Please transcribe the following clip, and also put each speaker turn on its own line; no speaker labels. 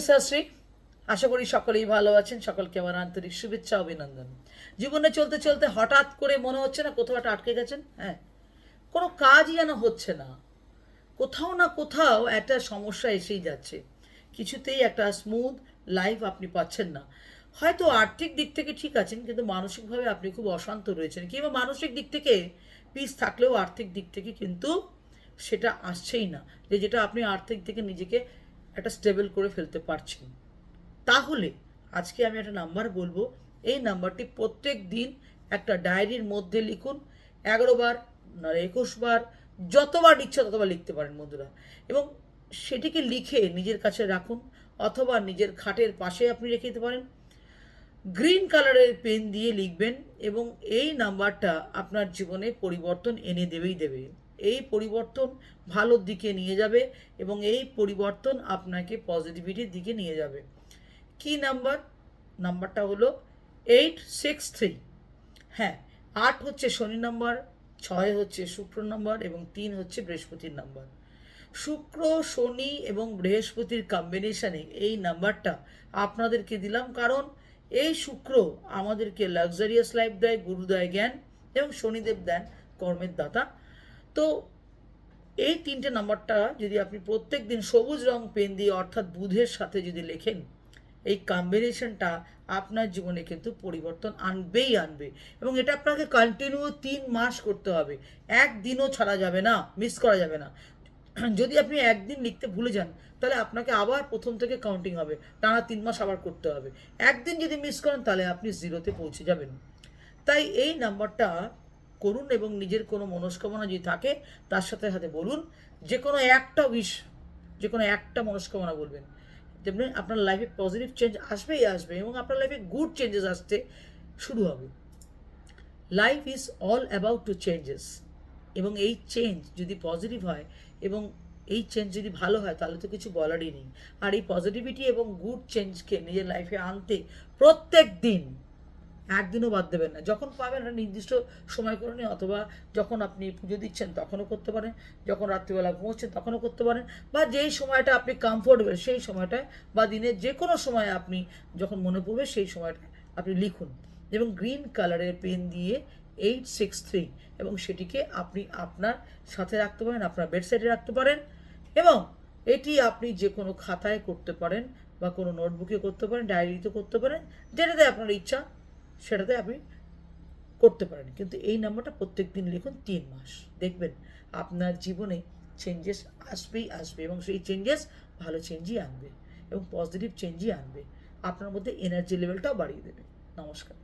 শাস্ত্রী। আশা করি সকলেই ভালো আছেন। সকলকে আমার আন্তরিক শুভেচ্ছা, অভিনন্দন। জীবনে চলতে চলতে হঠাৎ করে মনে হচ্ছে না কোথাও একটা আটকে গেছেন? হ্যাঁ। কোনো কাজই যেন হচ্ছে না। কোথাও না কোথাও একটা সমস্যা এসেই যাচ্ছে। কিছুতেই একটা স্মুথ লাইফ আপনি পাচ্ছেন না। হয়তো আর্থিক দিক থেকে ঠিক আছেন, কিন্তু মানসিকভাবে আপনি খুব অশান্ত রয়েছেন কিংবা মানসিক দিক থেকে পিস থাকলেও আর্থিক দিক থেকে কিন্তু সেটা আসছেই না। যে যেটা আপনি আর্থিক থেকে নিজেকে একটা স্টেবল করে ফেলতে পারছেন তাহলে আজকে আমি একটা নাম্বার বলব। এই নাম্বারটি প্রত্যেক দিন একটা ডায়েরির মধ্যে লিখুন। এগারো বার না একুশ বার, যতবার ইচ্ছা ততবার লিখতে পারেন বন্ধুরা। এবং সেটিকে লিখে নিজের কাছে রাখুন, অথবা নিজের খাটের পাশে আপনি রেখে দিতে পারেন। গ্রিন কালারের পেন দিয়ে লিখবেন এবং এই নাম্বারটা আপনার জীবনে পরিবর্তন এনে দেবেই দেবে। এই পরিবর্তন ভালোর দিকে নিয়ে যাবে এবং এই পরিবর্তন আপনাকে পজিটিভিটির দিকে নিয়ে যাবে। কি নাম্বার নাম্বারটা হলো এইট সিক্স থ্রি হ্যাঁ আট হচ্ছে শনি নাম্বার ছয় হচ্ছে শুক্র নাম্বার এবং তিন হচ্ছে বৃহস্পতির নাম্বার শুক্র, শনি এবং বৃহস্পতির কম্বিনেশানে এই নাম্বারটা আপনাদেরকে দিলাম কারণ এই শুক্র আমাদেরকে লাক্সারিয়াস লাইফ দেয়, গুরু দেয় জ্ঞান এবং শনিদেব দেন কর্মের দাতা এই তিনটে নাম্বারটা যদি আপনি প্রত্যেক দিন সবুজ রং পেন দিয়ে, অর্থাৎ বুধের সাথে যদি লেখেন, এই কম্বিনেশনটা আপনার জীবনে কিন্তু পরিবর্তন আনবেই আনবে। এবং এটা আপনাকে কন্টিনিউ তিন মাস করতে হবে। একদিনও ছাড়া যাবে না মিস করা যাবে না। যদি আপনি একদিন লিখতে ভুলে যান, তাহলে আপনাকে আবার প্রথম থেকে কাউন্টিং হবে। টানা তিন মাস আবার করতে হবে। একদিন যদি মিস করেন, তাহলে আপনি জিরোতে পৌঁছে যাবেন। তাই এই নাম্বারটা করুন এবং নিজের কোনো মনস্কামনা যদি থাকে, তার সাথে সাথে বলুন, যে কোনো একটা উইশ যে কোনো একটা মনস্কামনা বলবেন। যেমনি আপনার লাইফে পজিটিভ চেঞ্জ আসবেই আসবে এবং আপনার লাইফে গুড চেঞ্জেস আসতে শুরু হবে। Life is all about to changes এবং এই চেঞ্জ যদি পজিটিভ হয় এবং এই চেঞ্জ যদি ভালো হয়, তাহলে তো কিছু বলারই নেই। আর এই পজিটিভিটি এবং গুড চেঞ্জকে নিজের লাইফে আনতে প্রত্যেক দিন একদিনও বাদ দেবেন না। যখন পাবেন একটা নির্দিষ্ট সময় করে নিন অথবা যখন আপনি পুজো দিচ্ছেন তখনও করতে পারেন, যখন রাত্রিবেলা ঘুমোচ্ছেন তখনও করতে পারেন, বা যেই সময়টা আপনি কমফোর্টেবল সেই সময়টায় বা দিনের যে কোনো সময় আপনি যখন মনে পড়বে সেই সময়টা আপনি লিখুন এবং গ্রিন কালারের পেন দিয়ে এইট সিক্স থ্রি এবং সেটিকে আপনি আপনার সাথে রাখতে পারেন, আপনার বেডসাইডে রাখতে পারেন এবং এটি আপনি যে কোনো খাতায় করতে পারেন বা কোনো নোটবুকে করতে পারেন ডায়েরিতে করতে পারেন, যেটাতে আপনার ইচ্ছা সেটাতে আপনি করতে পারেন। কিন্তু এই নাম্বারটা প্রত্যেক দিন লিখুন তিন মাস। দেখবেন আপনার জীবনে চেঞ্জেস আসবেই আসবে এবং সেই চেঞ্জেস ভালো চেঞ্জই আনবে এবং পজিটিভ চেঞ্জই আনবে। আপনার মধ্যে এনার্জি লেভেলটাও বাড়িয়ে দেবে। নমস্কার।